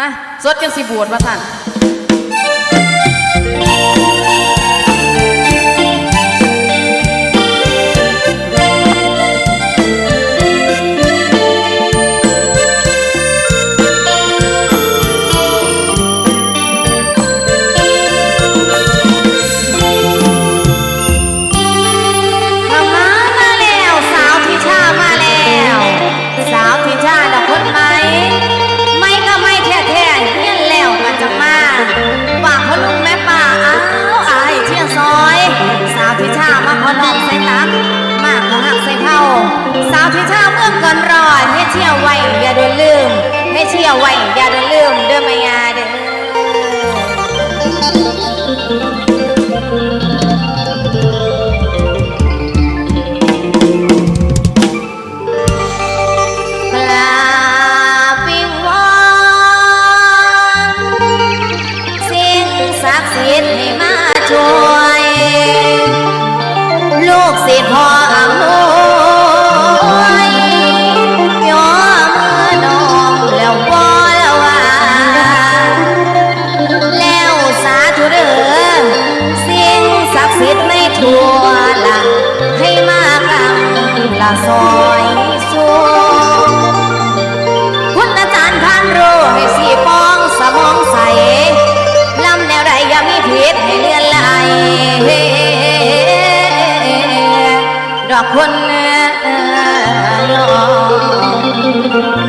ฮะสดกันสิบวชมาท่าน ยวไว้อย่าโดนลืมเด้อมายาเด้อให้มาช่วย ลูกศิษย์พ่อ อยสวงคุณอาจารย์พันรให้สีปองสมองใสลำแนวใดอย่าผิดเลื่นไหดอกคนลง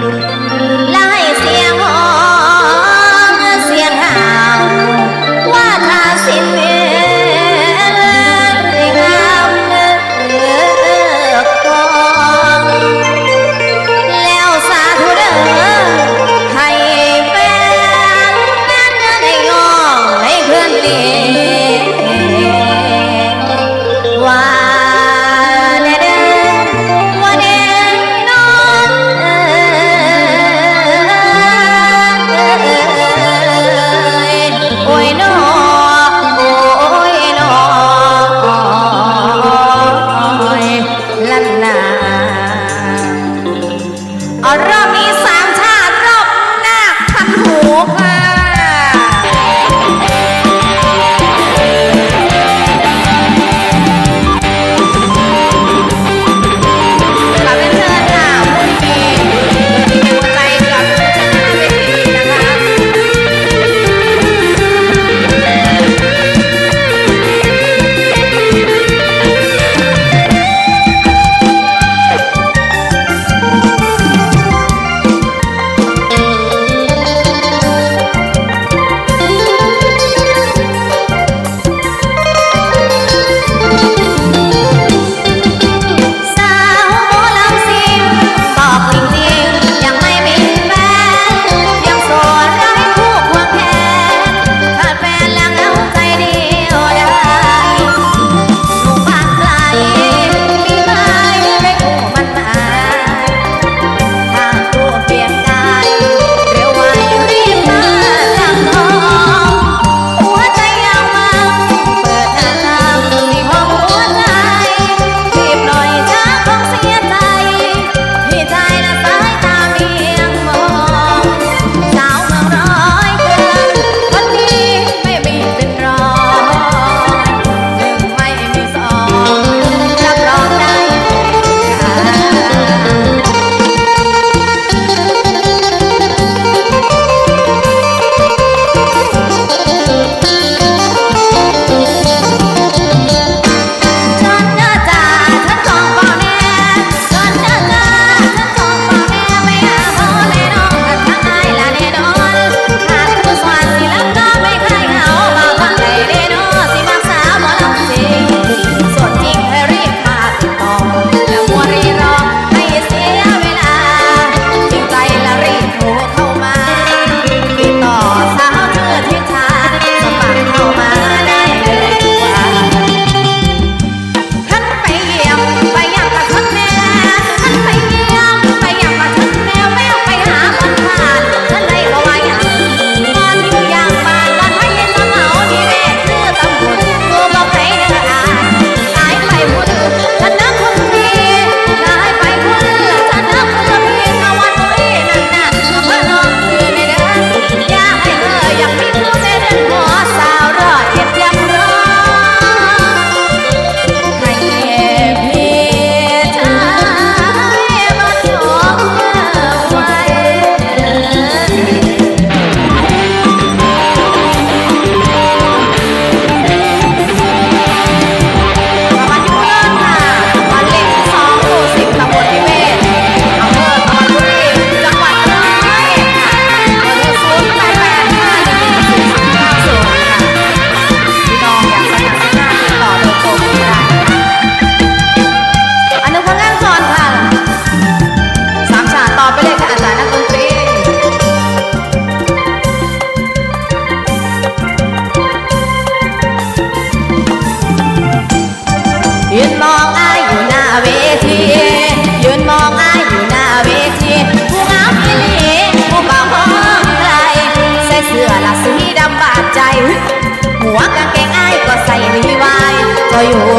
হয়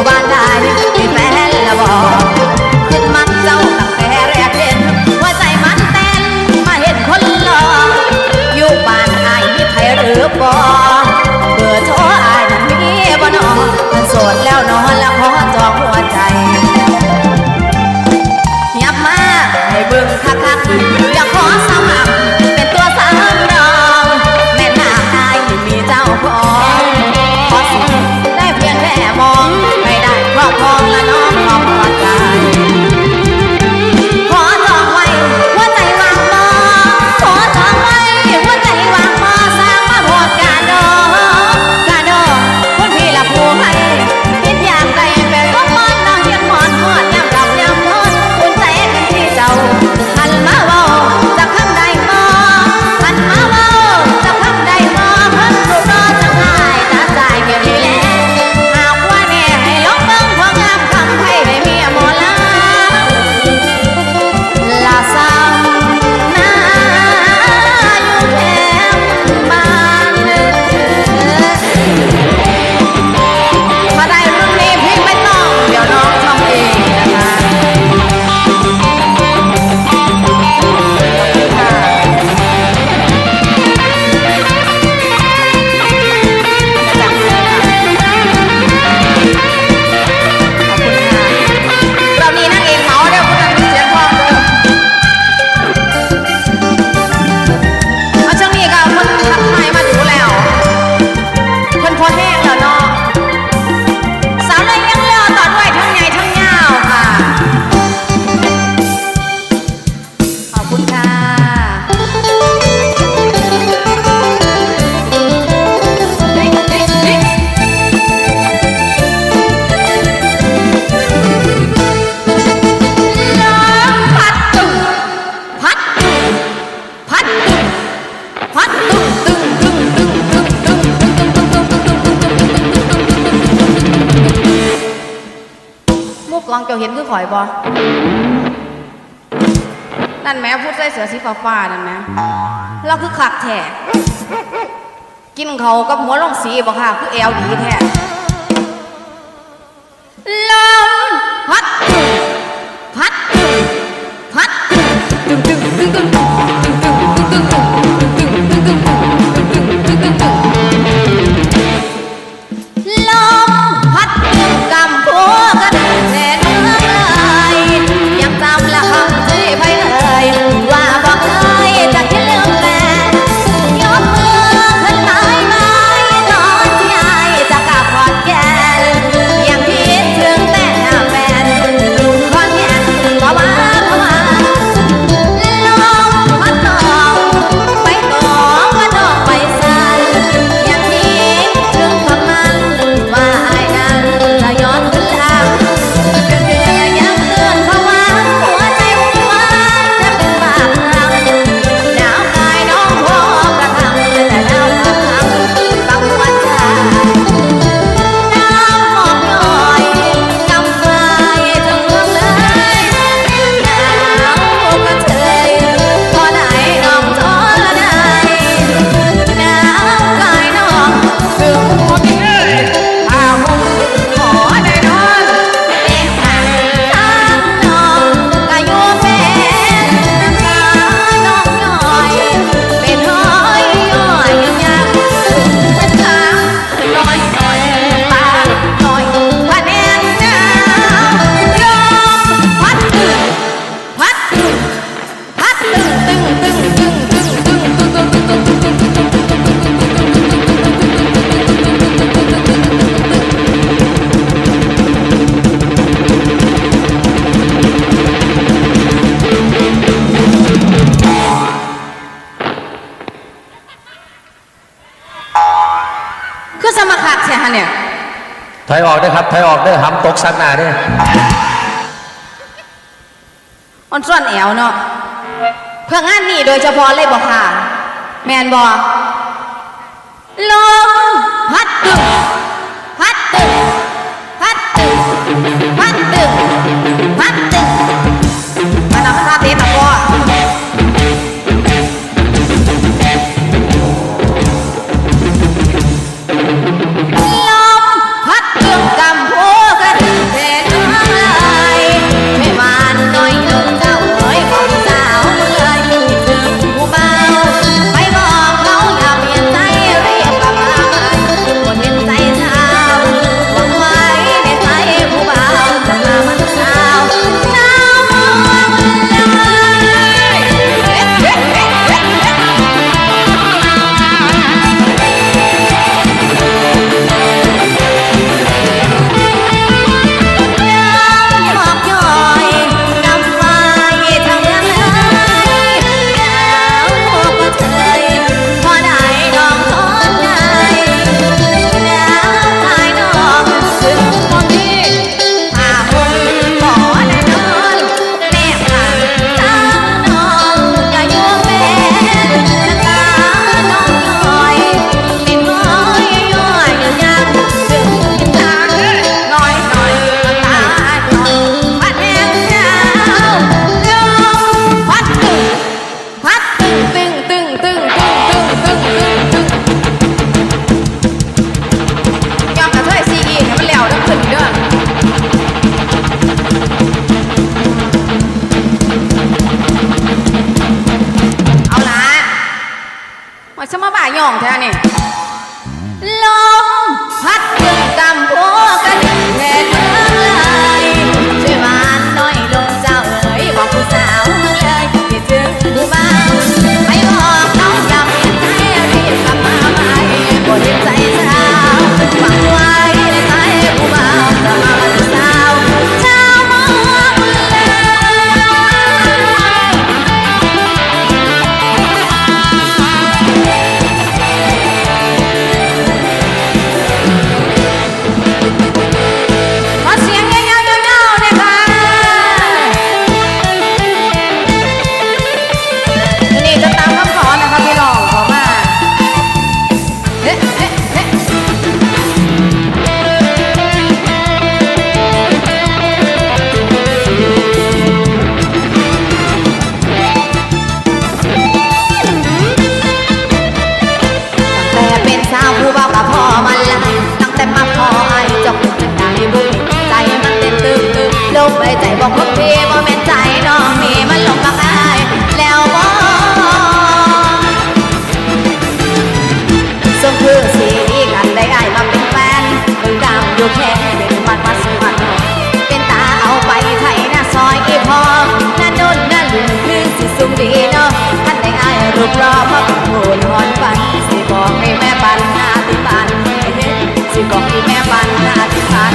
คือข่อยบอนั่นแม่พูดใส่เสือสีฟ้าๆนั่นแม่เราคือขักแท้กินเขากับหัวลงสีบ่ค่ะ คือแอลดีแท้ คักใช่ฮะเนี่ยถอยออกด้วยครับถอยออกด้วยห้ำตกสักหน้าด้วยอันส่วนแอวเนาะเพื่องานนี่โดยเฉพาะเลยบอกค่ะ แมนบอลงพัดตึงพัดตึงพัดตึง บไปใจบอกพพี่ว่าแม่นใจน้องนี่มันหลงมาอายแล้วบอกส่งพื่อสีกันได้ไอมาเป็นแฟนมึงกำอยู่แค่เด็กมันมาสมันเป็นตาเอาไปไถหน้าซอยอีพอนั่นโน่นนั่นคือสิสุ่มดีเนาะท่านได้อรูปรอพ่อพูดหอนฟันสิบอกให้แม่ปันหน้าติปันสิบอกให้แม่ปันหน้าติปัน